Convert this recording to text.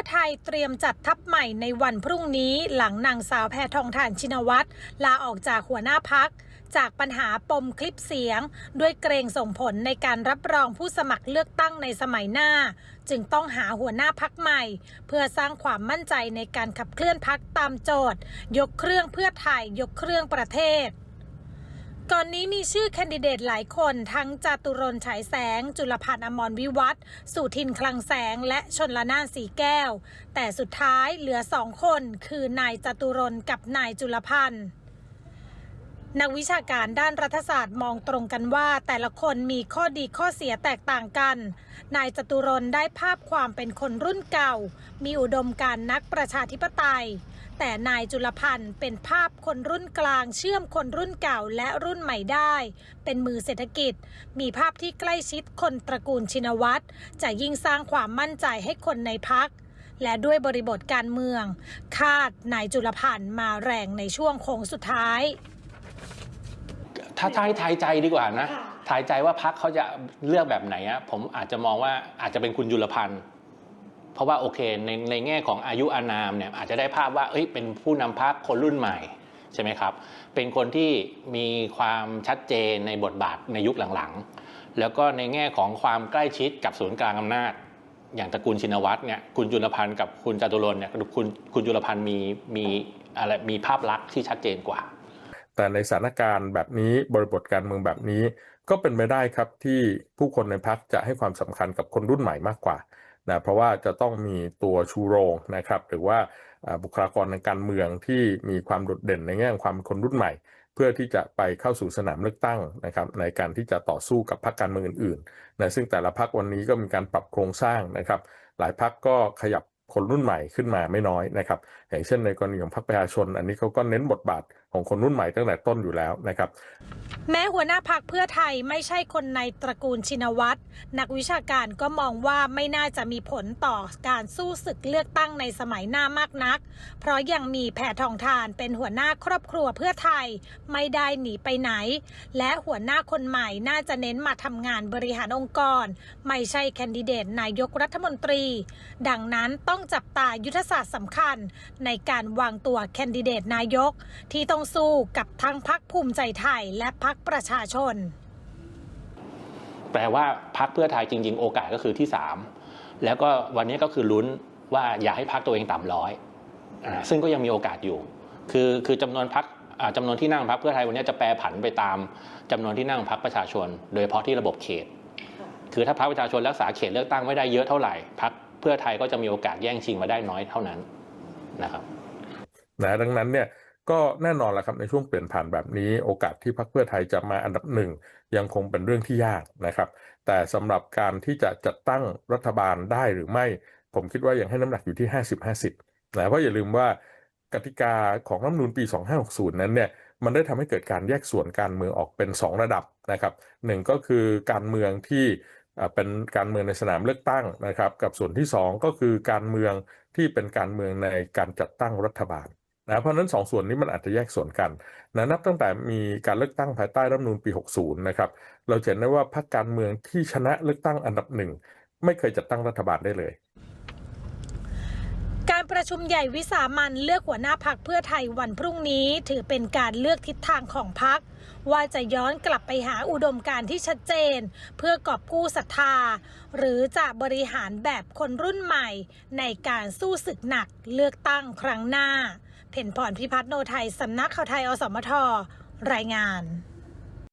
อไทยเตรียมจัดทัพใหม่ในวันพรุ่งนี้หลังนางสาวแพทองทานชินวัตรลาออกจากหัวหน้าพัก จากปัญหาปมคลิปเสียง ด้วยเกรงส่งผลในการรับรองผู้สมัครเลือกตั้งในสมัยหน้า จึงต้องหาหัวหน้าพักใหม่ เพื่อสร้างความมั่นใจในการขับเคลื่อนพักตามโจทย์ ยกเครื่องเพื่อไทยยกเครื่องประเทศ ก่อนนี้มีชื่อแคนดิเดตหลายคนทั้งจตุรนฉายแสง จุลพันธ์อมรวิวัฒสุทินคลังแสง และชนละนานสีแก้ว แต่สุดท้ายเหลือสองคนคือนายจตุรนกับนายจุลพันธ์ นักวิชาการด้านรัฐศาสตร์มองตรงกันว่า แต่ละคนมีข้อดีข้อเสียแตกต่างกัน นายจตุรนได้ภาพความเป็นคนรุ่นเก่า มีอุดมการณ์นักประชาธิปไตย แต่นายจุลพันธ์เป็นภาพคนรุ่นกลาง เชื่อมคนรุ่นเก่าและรุ่นใหม่ได้ เป็นมือเศรษฐกิจ มีภาพที่ใกล้ชิดคนตระกูลชินวัตรจะยิ่งสร้างความมั่นใจให้คนในพักและด้วยบริบทการเมือง คาดนายจุลพันธ์มาแรงในช่วงโค้งสุดท้าย ถ้าถ้าให้ทายใจดีกว่านะทายใจว่าพักเขาจะเลือกแบบไหนอะผมอาจจะมองว่าอาจจะเป็นคุณยุลพันธ์เพราะว่าโอเคในในแง่ของอายุอานามเนี่ยอาจจะได้ภาพว่าเอ้ยเป็นผู้นำพักคนรุ่นใหม่ใช่ไหมครับ เป็นคนที่มีความชัดเจนในบทบาทในยุคหลังๆ แล้วก็ในแง่ของความใกล้ชิดกับศูนย์กลางอำนาจ อย่างตระกูลชินวัตรเนี่ยคุณจุลพันธ์กับคุณจตุรนต์เนี่ยคุณคุณจุลพันธ์มีมีอะไรมีภาพลักษณ์ที่ชัดเจนกว่า แต่ในสถานการณ์แบบนี้บริบทการเมืองแบบนี้ ก็เป็นไปได้ครับที่ผู้คนในพักจะให้ความสำคัญกับคนรุ่นใหม่มากกว่านะเพราะว่าจะต้องมีตัวชูโรงนะครับหรือว่าบุคลากรในการเมืองที่มีความโดดเด่นในแง่ของความคนรุ่นใหม่ เพื่อที่จะไปเข้าสู่สนามเลือกตั้งนะครับในการที่จะต่อสู้กับพรรคการเมืองอื่นๆนะซึ่งแต่ละพรรควันนี้ก็มีการปรับโครงสร้างนะครับ หลายพรรคก็ขยับ คนรุ่นใหม่ขึ้นมาไม่น้อยนะครับอย่างเช่นในกรณีของพรรคประชาชน อันนี้เขาก็เน้นบทบาทของคนรุ่นใหม่ตั้งแต่ต้นอยู่แล้วนะครับ แม้หัวหน้าพักเพื่อไทยไม่ใช่คนในตระกูลชินวัตรนักวิชาการก็มองว่าไม่น่าจะมีผลต่อการสู้ศึกเลือกตั้งในสมัยหน้ามากนัก เพราะยังมีแพทองทานเป็นหัวหน้าครอบครัวเพื่อไทย ไม่ได้หนีไปไหน และหัวหน้าคนใหม่น่าจะเน้นมาทำงานบริหารองค์กร ไม่ใช่แคนดิเดตนายกรัฐมนตรี ดังนั้นต้องจับตายุทธศาสตร์สำคัญ ในการวางตัวแคนดิเดตนายก ที่ต้องสู้กับทั้งพักภูมิใจไทยและพักประชาชน แปลว่าพักเพื่อไทยจริง ๆ โอกาสก็คือที่ 3 แล้วก็วันนี้ก็คือลุ้นว่าอย่าให้พักตัวเองต่ำร้อยอ่าซึ่งก็ยังมีโอกาสอยู่ คือคือจำนวนพักจำนวนที่นั่งพักเพื่อไทยวันนี้จะแปรผันไปตามจำนวนที่นั่งพักประชาชน โดยเฉพาะที่ระบบเขต คือถ้าพักประชาชนรักษาเขตเลือกตั้งไม่ได้เยอะเท่าไหร่พักเพื่อไทยก็จะมีโอกาสแย่งชิงมาได้น้อยเท่านั้นนะครับนะดังนั้นเนี่ย ก็แน่นอนแหละครับในช่วงเปลี่ยนผ่านแบบนี้โอกาสที่พรรคเพื่อไทยจะมาอันดับหนึ่งยังคงเป็นเรื่องที่ยากนะครับ แต่สำหรับการที่จะจัดตั้งรัฐบาลได้หรือไม่ ผมคิดว่ายังให้น้ำหนักอยู่ที่ 50-50นะเพราะอย่าลืมว่ากติกาของรัฐมนูญปี 2560 นั้นเนี่ยมันได้ทำให้เกิดการแยกส่วนการเมืองออกเป็น 2 ระดับนะครับหนึ่งก็คือการเมืองที่เป็นการเมืองในสนามเลือกตั้งนะครับ กับส่วนที่ 2 ก็คือการเมืองที่เป็นการเมืองในการจัดตั้งรัฐบาล นะเพราะนั้นสองส่วนนี้มันอาจจะแยกส่วนกันนะนับตั้งแต่มีการเลือกตั้งภายใต้รัฐมนูญปี 60 นะครับเราเห็นได้ว่าพรรคการเมืองที่ชนะเลือกตั้งอันดับหนึ่งไม่เคยจัดตั้งรัฐบาลได้เลย การประชุมใหญ่วิสามันเลือกหัวหน้าพักเพื่อไทยวันพรุ่งนี้ ถือเป็นการเลือกทิศทางของพัก ว่าจะย้อนกลับไปหาอุดมการที่ชัดเจน เพื่อกอบกู้ศรัทธา หรือจะบริหารแบบคนรุ่นใหม่ ในการสู้ศึกหนักเลือกตั้งครั้งหน้า เพ่นพรพิพัฒน์โนไทยสำนักข่าวไทยอสมทรายงาน